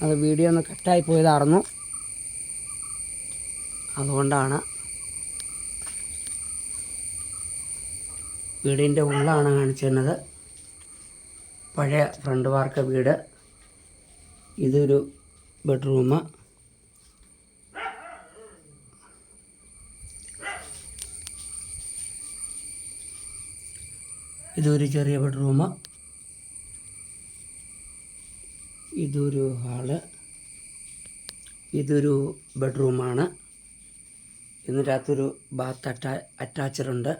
അത് വീഡിയോ ഒന്ന് കട്ടായി പോയതായിരുന്നു അതുകൊണ്ടാണ് വീടിന്റെ ഉള്ളാണ് കാണിച്ചിരുന്നത് പഴയ ഫ്രണ്ട് വാർക്ക വീട്. ഇതൊരു ബെഡ്റൂം ഇതൊരു ചെറിയ ബെഡ്റൂം ഇതൊരു ഹാൾ ഇതൊരു ബെഡ്റൂമാണ്. ഇതിനകത്തൊരു ബാത്ത് അറ്റാ അറ്റാച്ചറുണ്ട്.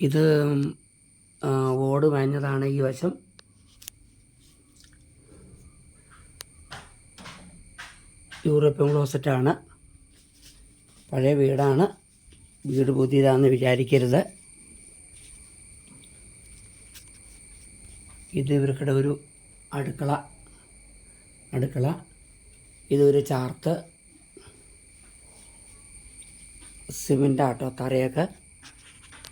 ഇത് ഓട് വാങ്ങിയതാണ് ഈ വശം. യൂറോപ്യൻ ക്ലോസറ്റാണ്. പഴയ വീടാണ്. വീട് പുതിയതാണെന്ന് വിചാരിക്കരുത്. ഇത് ഇവർക്കിടെ ഒരു അടുക്കള അടുക്കള. ഇതൊരു ചാർത്ത് സിമെന്റ് ആട്ടോ തറയൊക്കെ.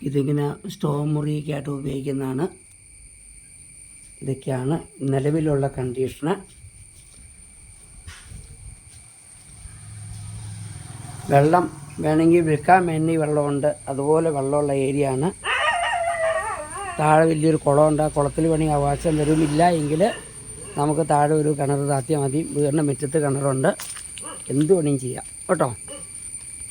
ഇതിങ്ങനെ സ്റ്റോവ് മുറിയൊക്കെ ആയിട്ട് ഉപയോഗിക്കുന്നതാണ്. ഇതൊക്കെയാണ് നിലവിലുള്ള കണ്ടീഷന്. വെള്ളം വേണമെങ്കിൽ വിൽക്കാൻ വേണ്ടി വെള്ളമുണ്ട്. അതുപോലെ വെള്ളമുള്ള ഏരിയ ആണ് താഴെ വലിയൊരു കുളമുണ്ട്. ആ കുളത്തിൽ വേണമെങ്കിൽ അവകാശം വരുമില്ല എങ്കിൽ നമുക്ക് താഴെ ഒരു കിണർ താത്തിയാൽ മതി. വീടിന്റെ മുറ്റത്ത് കിണറുണ്ട്. എന്ത് വേണമെങ്കിലും ചെയ്യാം. കേട്ടോ?